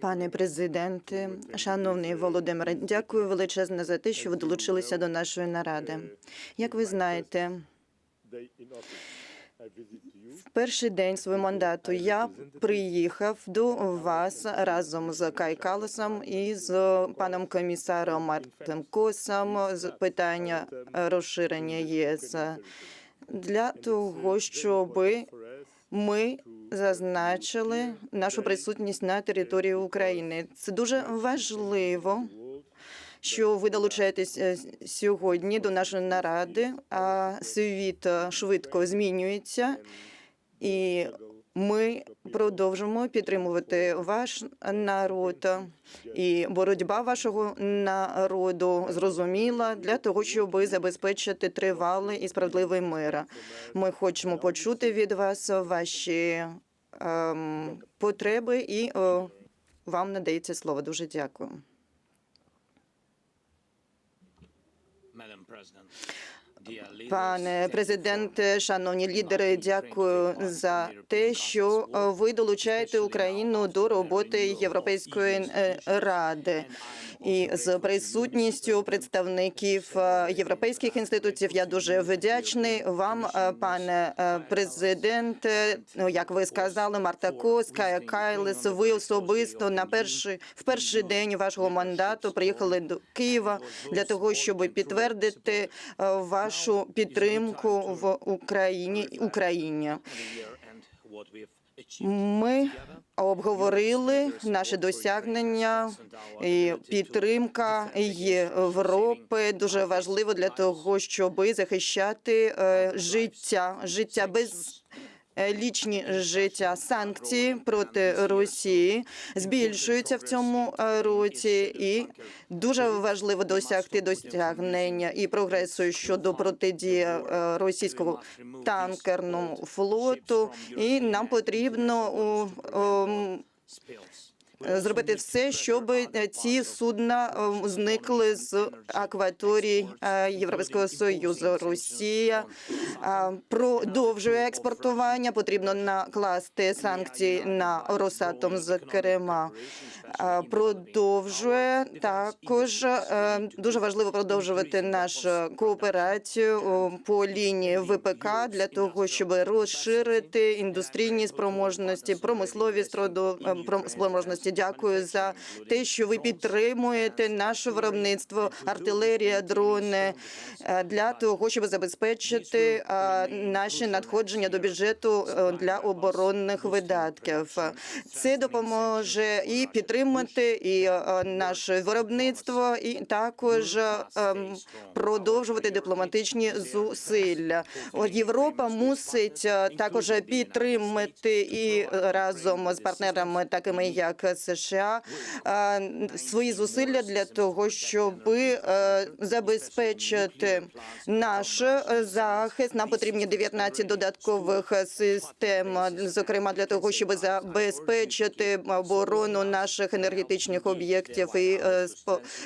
Пане президенте, шановний Володимире, дякую величезне за те, що ви долучилися до нашої наради. Як ви знаєте, в перший день свого мандату я приїхав до вас разом з Кай Каласом і з паном комісаром Мартем Косом з питання розширення ЄС для того, щоб ми зазначили нашу присутність на території України. Це дуже важливо, що ви долучаєтесь е, сьогодні до нашої наради. А світ швидко змінюється, і ми продовжимо підтримувати ваш народ. І боротьба вашого народу зрозуміла для того, щоб забезпечити тривалий і справедливий мир. Ми хочемо почути від вас ваші ем, потреби, і о, вам надається слово. Дуже дякую. Пане президенте, шановні лідери, дякую за те, що е, ви долучаєте Україну до роботи Європейської е, ради. І з присутністю представників е, європейських інституцій я дуже вдячний вам, е, пане е, президенте. Ну, Як ви сказали, Марта Кос, Кая Кайлес, ви особисто на перший в перший день вашого мандату приїхали до Києва для того, щоб підтвердити вашу підтримку в Україні Україні. Ми обговорили наші досягнення і підтримка Європи дуже важливо для того, щоб захищати е, життя, життя без. Е, Лічні життя санкції проти Росії збільшуються в цьому е, році, і дуже важливо досягти досягнення і прогресу щодо протидії е, російського танкерному флоту. І нам потрібно зробити все, щоб ці судна е, зникли з акваторії е, Європейського союзу. Росія е, продовжує експортування. Потрібно накласти санкції на Росатом, зокрема. Е, Продовжує також е, дуже важливо продовжувати нашу кооперацію по лінії ВПК для того, щоб розширити індустрійні спроможності, промислові е, спроможності. Дякую за те, що ви підтримуєте наше виробництво, артилерія, дрони е, для того, щоб забезпечити е, наші надходження до бюджету е, для оборонних видатків. Це допоможе і підтримати і наше виробництво, і також ем, продовжувати дипломатичні зусилля. Європа мусить також підтримати і разом з партнерами, такими як США, е, свої зусилля для того, щоб е, забезпечити наш е, захист. Нам потрібні 19 додаткових систем, зокрема для того, щоб забезпечити оборону наших енергетичних об'єктів і е,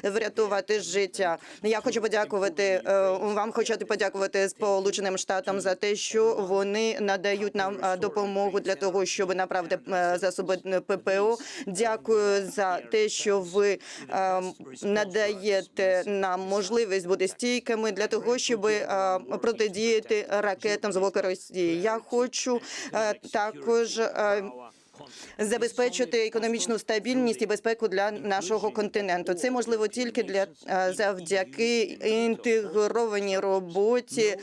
врятувати життя. Я хочу подякувати е, вам. Хочу подякувати Сполученим Штатам за те, що вони надають нам е, допомогу для того, щоб направити е, засоби ППО. Дякую за те, що ви е, надаєте нам можливість бути стійкими для того, щоб е, протидіяти ракетам з боку Росії. Я хочу е, також. Забезпечити економічну стабільність і безпеку для нашого континенту. Це можливо тільки для е, завдяки інтегрованій роботі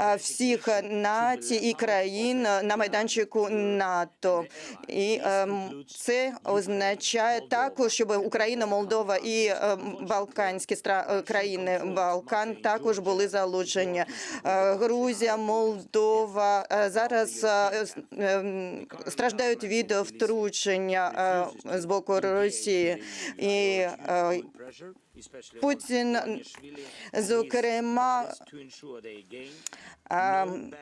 е, всіх націй і країн на майданчику НАТО. І ем, це означає також, щоб Україна, Молдова і ем, Балканські е, країни Балкан також були залучені. Грузія, Молдова зараз страждають від втручення е, з боку Росії. І е, Путін, зокрема, ем,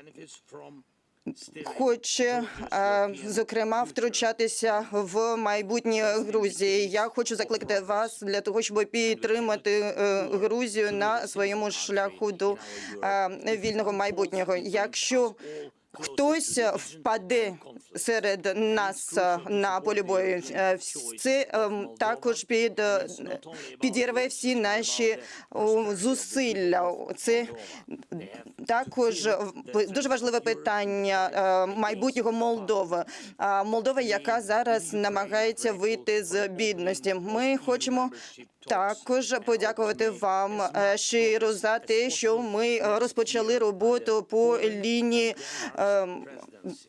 хоче е, зокрема втручатися в майбутнє Грузії. Я хочу закликати вас для того, щоб підтримати е, Грузію на своєму шляху до е, вільного майбутнього. Якщо хтось впаде серед нас е, на полі бою. Е, Це ем, також під, е, підірве всі наші зусилля. Це також в- дуже важливе питання е, майбутнього Молдови. Молдова, яка зараз намагається вийти з бідності. Ми хочемо також подякувати вам е, щиро за те, що ми е, розпочали роботу по лінії е,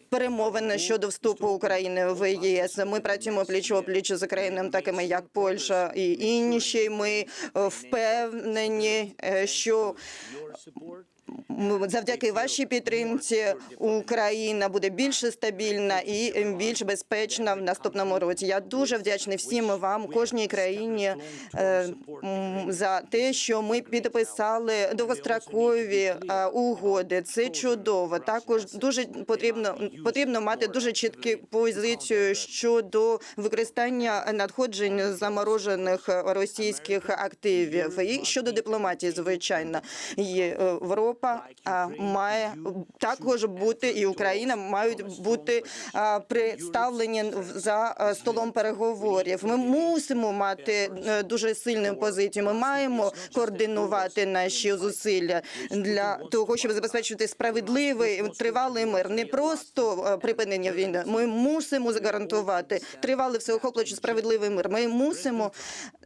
перемовин щодо вступу України в ЄС. Ми працюємо пліч опліч з країнами, такими як Польща і інші. Ми е, впевнені, е, що завдяки вашій підтримці Україна буде більш стабільна і більш безпечна в наступному році. Я дуже вдячний всім вам, кожній країні, е, за те, що ми підписали довгострокові е, угоди. Це чудово. Також дуже потрібно потрібно мати дуже чітку позицію щодо використання надходжень заморожених російських активів і щодо дипломатії, звичайно, Європа а, має також бути, і Україна мають бути представлені за столом переговорів. Ми мусимо мати е, дуже сильну позицію. Ми маємо координувати наші зусилля для того, щоб забезпечити справедливий тривалий мир, не просто е, припинення війни. Ми мусимо загарантувати тривалий всеохоплюючий справедливий мир. Ми мусимо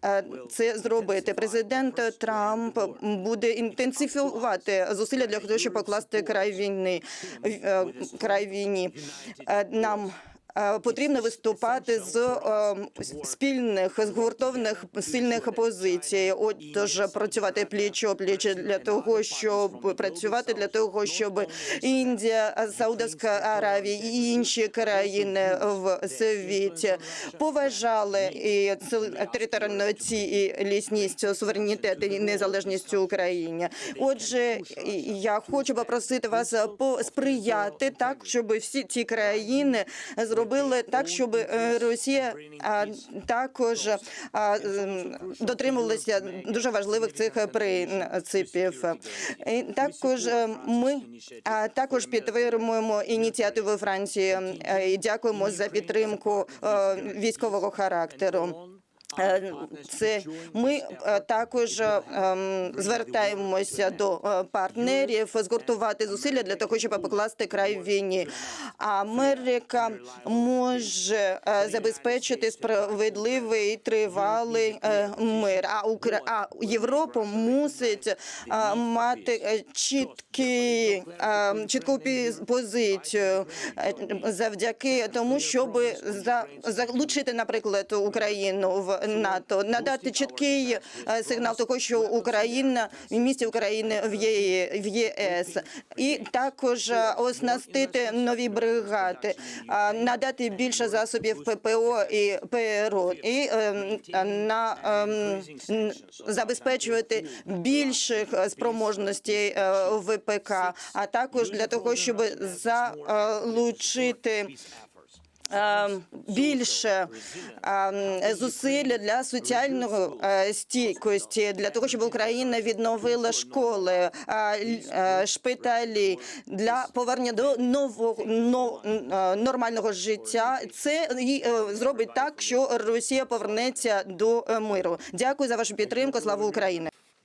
е, це зробити. Президент Трамп буде інтенсифікувати зусилля для того, щоб покласти край війни, е, край війні. Е, Нам Потрібно виступати з е, спільних згуртованих сильних позицій. Отож, працювати пліч опліч для того, щоб працювати для того, щоб Індія, Саудовська Аравія і інші країни в світі поважали і територіальну цілісність, суверенітет і незалежність України. Отже, я хочу попросити вас посприяти так, щоб всі ці країни зробили так, щоб е, Росія також дотримувалася дуже важливих цих принципів. І також е, ми також підтримуємо ініціативу Франції е, і дякуємо за підтримку військового характеру. Е, Це ми е, також е, ем, звертаємося до е, партнерів згуртувати зусилля для того, щоб покласти край війні. Америка може е, забезпечити справедливий і тривалий е, мир. А Укра... а Європа мусить е, мати е, чіткий, е, чітку позицію е, завдяки тому, щоб за залучити, наприклад, Україну в НАТО, надати чіткий е, сигнал того, що Україна в місті України в ЄС, і також е, оснастити нові бригади, е, надати більше засобів ППО і ПРО, і на забезпечувати більших спроможностей ВПК, а також для того, щоб залучити більше е, зусиль для соціального е, стійкості, для того, щоб Україна відновила школи, е, е, шпиталі для повернення до нового е, нормального життя. Це е, зробить так, що Росія повернеться до е, миру. Дякую за вашу підтримку. Слава Україні!